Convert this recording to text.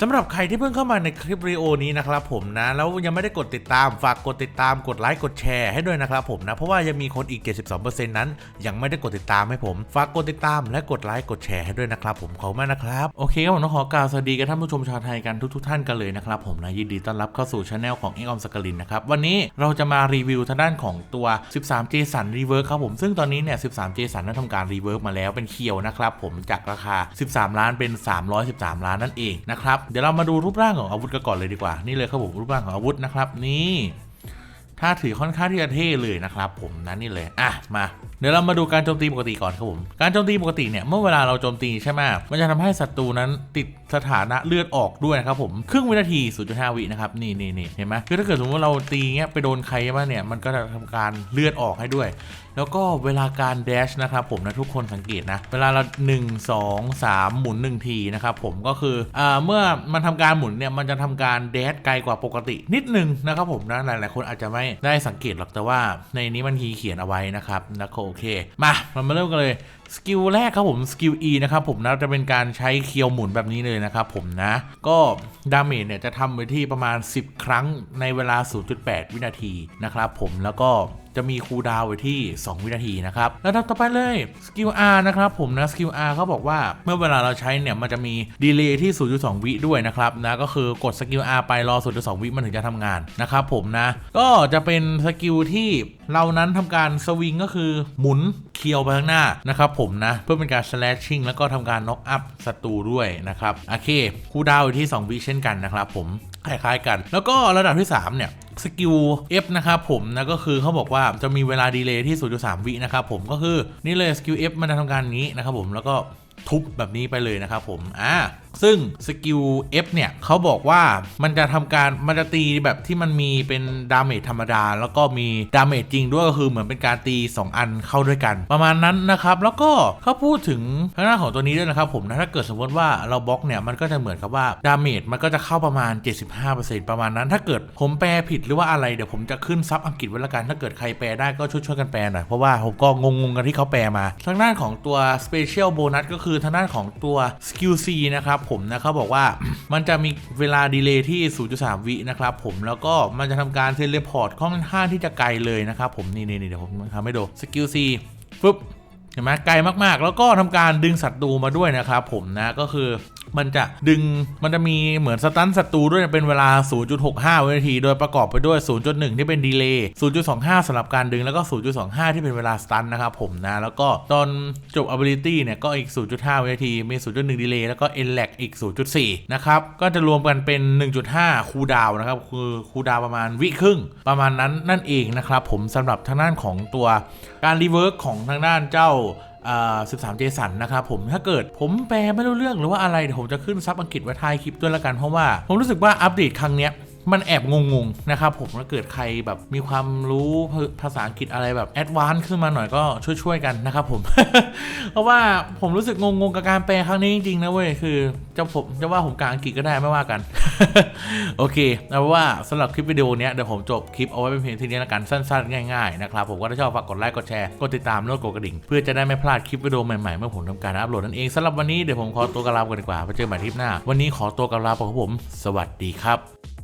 สำหรับใครที่เพิ่งเข้ามาในคลิปวิดีโอนี้นะครับผมนะแล้วยังไม่ได้กดติดตามฝากกดติดตามกดไลค์กดแชร์ให้ด้วยนะครับผมนะเพราะว่ายังมีคนอีก 72%นั้น ยังไม่ได้กดติดตามให้ผม ฝากกดติดตามและกดไลค์กดแชร์ให้ด้วยนะครับผมขอบคุณมากนะครับโอเคครับผมต้องขอกล่าวสวัสดีกับท่านผู้ชมชาวไทยกันทุกๆท่านกันเลยนะครับผมนะยินดีต้อนรับเข้าสู่ช anel ของเอ็กออมสกลินนะครับวันนี้เราจะมารีวิวทางด้านของตัว 13 j s o n Rework ครับผมซึ่งตอนนี้เนี่ย 13 j s o n นั้นทำการรีเวิร์กมาแล้วเป็นเคียวนะครับผมจากราคา 13 ล้านเป็น 313 ล้านนั่นเองนะครับเดี๋ยวเรามาดูรูปร่างของอาวุธกันก่อนเลยดีกว่า นี่เลยครับผมรูปร่างของอาวุธนะครับ นี่ ถ้าถือค่อนข้างที่จะเท่เลยนะครับ ผมนะนี่เลย อะ มาเดี๋ยวเรามาดูการโจมตีปกติก่อนครับผม การโจมตีปกติเนี่ย เมื่อเวลาเราโจมตีใช่ไหมมันจะทำให้ศัตรูนั้นติดสถานะเลือดออกด้วยนะครับผม ครึ่งวินาที 0.5 วินะครับ นี่นี่นี่เห็นไหมคือถ้าเกิดสมมติว่าเราตีเงี้ยไปโดนใครใช่ไหมเนี่ย มันก็จะทำการเลือดออกให้ด้วย แล้วก็เวลาการแดชนะครับผมนะทุกคนสังเกตนะ เวลาเรา 1 2 3 หมุน 1 ทีนะครับผมก็คืออ่าเมื่อมันทำการหมุนเนี่ย มันจะทำการแดชไกลกว่าปกตินิดนึงนะครับผมนะหลายๆคนอาจจะไม่ได้สังเกตหรอกแต่ว่าในนี้มันมีเขียนเอาไว้นะครับนะโอเค มาเรามาเริ่มกันเลยสกิลแรกครับผมสกิล E นะครับผมนะจะเป็นการใช้เคียวหมุนแบบนี้เลยนะครับผมนะ ก็ดาเมจเนี่ยจะทำไปที่ประมาณ 10 ครั้งในเวลา 0.8 วินาทีนะครับผมแล้วก็ จะมีคูลดาวไว้ที่ 2 วินาทีนะครับแล้วต่อไปเลยสกิล R นะครับผมนะสกิล R เขาบอกว่าเมื่อเวลาเราใช้เนี่ยมันจะมีดีเลย์ที่ 0.2 วิด้วยนะครับนะก็คือกดสกิล R ไปรอ 0.2 วิมันถึงจะทำงานนะครับผมนะก็จะเป็นสกิลที่เรานั้นทำการสวิงก็คือหมุนเคียวไปข้างหน้านะครับผมนะเพื่อเป็นการ slashing แล้วก็ทำการ knock up ศัตรูด้วยนะครับโอเคคูดาวที่ 2 วิเช่นกันนะครับผมคล้ายๆกัน แล้วก็ระดับที่ 3 เนี่ย สกิล F นะครับผมนะก็คือเขาบอกว่าจะมีเวลาดีเลย์ที่ 0.3 วินะครับผมก็คือนี่เลยสกิล F มันจะทำการนี้นะครับผมแล้วก็ทุบแบบนี้ไปเลยนะครับผมอ่า ซึ่งสกิล F เนี่ยเขาบอกว่ามันจะทำการมันจะตีแบบที่มันมีเป็นดาเมจธรรมดา แล้วก็มีดาเมจจริงด้วยก็คือเหมือนเป็นการตี 2 อันเข้าด้วยกัน ประมาณนั้นนะครับ แล้วก็เขาพูดถึงทางด้านของตัวนี้ด้วยนะครับผมนะถ้าเกิดสมมติว่าเราบล็อกเนี่ยมันก็จะเหมือนกับว่าดาเมจมันก็จะเข้าประมาณ 75%ประมาณนั้น ถ้าเกิดผมแปลผิดหรือว่าอะไรเดี๋ยวผมจะขึ้นซับอังกฤษไว้ละกัน ถ้าเกิดใครแปลได้ก็ช่วยช่วยๆกันแปลหน่อยเพราะว่าผมก็งงๆกันที่เขาแปลมา ทางด้านของตัว Special Bonus ก็คือทางด้านของตัว Skill C นะครับผมนะเขาบอกว่ามันจะมีเวลาดีเลย์ที่ 0.3 วินะครับผมแล้วก็มันจะทำการเทเลพอร์ตค่อนข้างที่จะไกลเลยนะครับผมนี่นี่เดี๋ยวผมทำให้ดูสกิลซีปุ๊บเห็นไหมไกลมากๆ แล้วก็ทำการดึงสัตว์ดูมาด้วยนะครับผมนะก็คือ มันจะดึงมันจะมีเหมือนสตันศัตรูด้วยเป็นเวลา 0.65 วินาที โดยประกอบไปด้วย 0.1 ที่เป็นดีเลย์ 0.25สำหรับการดึง แล้วก็ 0.25 ที่เป็นเวลาสตันนะครับผมนะ แล้วก็ตอนจบ ability เนี่ยก็อีก 0.5 วินาที มี 0.1 ดีเลย์แล้วก็ n l a g อีก 0.4 นะครับ ก็จะรวมกันเป็น 1.5 คูดาวนะครับ คือคูดาวประมาณวิครึ่ง ประมาณนั้นนั่นเองนะครับผมสำหรับทางด้านของตัวการรีเวิร์กของทางด้านเจ้า 13 เจสันนะครับผมถ้าเกิดผมแปลไม่รู้เรื่องหรือว่าอะไรเดี๋ยวผมจะขึ้นซับอังกฤษไว้ท้ายคลิปด้วยละกันเพราะว่าผมรู้สึกว่าอัปเดตครั้งเนี้ย มันแอบงงๆนะครับผมถ้าเกิดใครแบบมีความรู้ภาษาอังกฤษอะไรแบบแอดวานซ์ขึ้นมาหน่อยก็ช่วยๆกันนะครับผม เพราะว่าผมรู้สึกงงๆกับการแปลครั้งนี้จริงๆนะเว้ยคือจะผมจะว่าผมกลางอังกฤษก็ได้ไม่ว่ากัน โอเคเอาว่าสำหรับคลิปวิดีโอนี้เดี๋ยวผมจบคลิปเอาไว้เป็นเพียงเท่านี้ละกันสั้นๆ ง่ายๆนะครับผมก็ถ้าชอบฝากกดไลค์กดแชร์กดติดตามแล้วกดกระดิ่งเพื่อจะได้ไม่พลาดคลิปวิดีโอใหม่ๆเมื่อผมทำการอัปโหลดนั่นเองสำหรับวันนี้เดี๋ยวผมขอตัวกลาไปก่อนดีกว่าไปเจอกันใหม่คลิปหน้า วันนี้ขอตัวกลาไปครับผม สวัสดีครับ